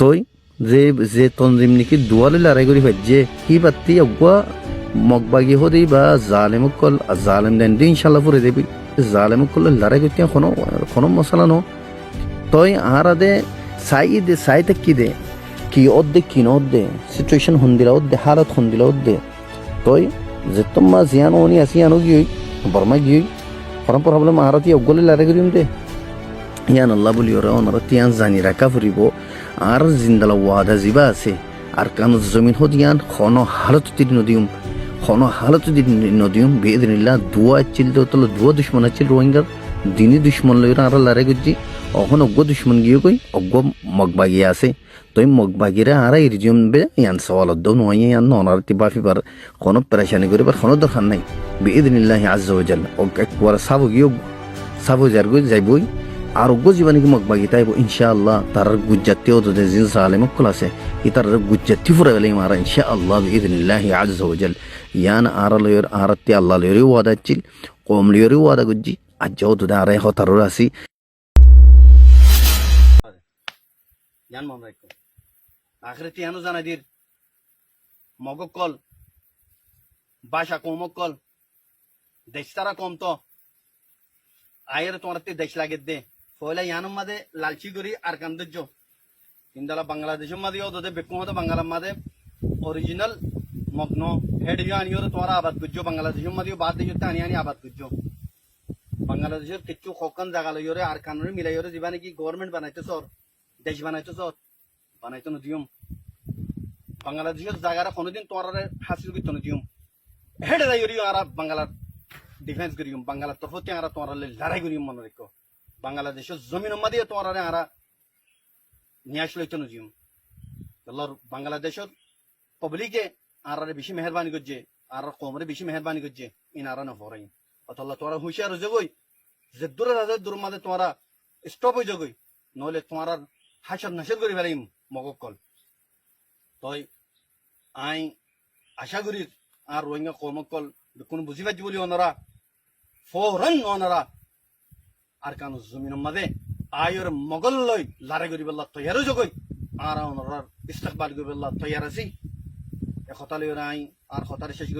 তই যে যে তনজিম নেকি দুয়ালে লড়াই করি ফাইজ যে কি পাত্তি অগুয়া মগবাগি হদি বা জালেমক কল, জালেম দেন দি ইনশাল্লাহ ফুরে দেবি। জালেমক কল লড়াই করতে কোনো কোনো মশলা নো। তই আর আদে সাই দে সাই কি দে। কি অদ্দে কি নদ্দে সিচুয়েশন হন্দিলা অদ্দে হালত হন্দিলা অদ্দে তই যে তোমা জিয়ানো অনি আসি আনো গিয়ে বর্মা গিয়ে পরম প্রবলেম আরতি অগলে লড়াই করিম দে। ইয়ান আল্লাহ বলি ওনারা তিয়ান জানি রাখা ফুরিব আর জিন্দালা ওয়াদা জিবা আছে। আর কান জমিন হত ইয়ান খন হালত তিদি নদীম খন হালত তিদি নদীম বেদিনিল্লা দুয়া চিল তো দুয়া দুশ্মন আছিল রোহিঙ্গার দিনী দুশ্মন লই আর লারে গুজি অখন অজ্ঞ দুশ্মন গিয়ে কই অজ্ঞ মগবাগি আছে। তই মগবাগিরে আর ইরিজিয়ম বে, ইয়ান সওয়ালত দাও নয় ইয়ান ননার তিবা ফিবার কোনো পেরেশানি করিবার কোনো দরকার নাই। বেদিনিল্লাহি আজ্জা ওয়াজাল। একবার সাবো গিয়ে সাবো যার যাইবই। আর অজ্ঞ জীবনে মগবাগি তাইব, ইনশাআল্লাহ। তার গুজ্জাতিও তো জিন সালে মক্কল আছে, ই তার গুজ্জাতি ফুরা গেলে মারা, ইনশাআল্লাহ বিইذنিল্লাহি আজ্জা ওয়াজাল। ইয়ান আর লয়র আরতি আল্লাহ লয়রি ওয়াদা চিল কম লয়রি ওয়াদা গুজ্জি। আজ্জাও তো আরে হতারর আসি জান মন রাখো আখরে তিয়ানো জানা দির। মগকল বাসা কমকল দেশ তারা কম তো। আয়ের তোমার দেশ লাগে দে। ফয়লা ইয়ানোর মাঝে লালচি করি আর কান্দর্য ইন্দালা বাংলাদেশের মাঝে ওদের বেকুম হতো বাংলার মাঝে অরিজিনাল মগ্ন হেড আনিও তোমার আবাদ করছ। বাংলাদেশের মাঝে বাদ দিয়ে আনি আনি আবাদ করছ। বাংলাদেশের কিছু খকান জায়গা লইরে আর কানুনে মিলাইরে যাবা নাকি গভর্নমেন্ট বানাইতে সর দেশ বানাইতে সর বানাইতে নদিয়ম। বাংলাদেশের জায়গাটা কোনোদিন তোমার হাসিল করতে নদিয়ম। হেডে যাই আর বাংলার ডিফেন্স করিম বাংলার তরফতে আর তোমার লড়াই করিম মনে রেখো। বাংলাদেশের জমিনের মাঝে তোমার আর নিয়ে আসলে তো নজিম আল্লাহর বাংলাদেশের পাবলিকে আর বেশি মেহরবানি করছে, আর কমরে বেশি মেহরবানি করছে ইন আর না অতল্লা তোরা হুঁশিয়ার হয়ে যাবই যে দূরে রাজা দূর মাঝে তোমরা স্টপ হয়ে যাবই নহলে তোমার আর হাসর নাসর করে ফেলাইম মগকল তই আই আশা করি আর রোহিঙ্গা কর্মকল কোন বুঝি পাচ্ছি বলি ওনারা ফৌরন ওনারা আর কানো জমিনের মাঝে আয়র মগল লই লারে করি বেলা তৈয়ারও জগই আর ওনারা ইস্তেকবাল করি বেলা তৈয়ার আছি। এ কথা লই আর কথার শেষ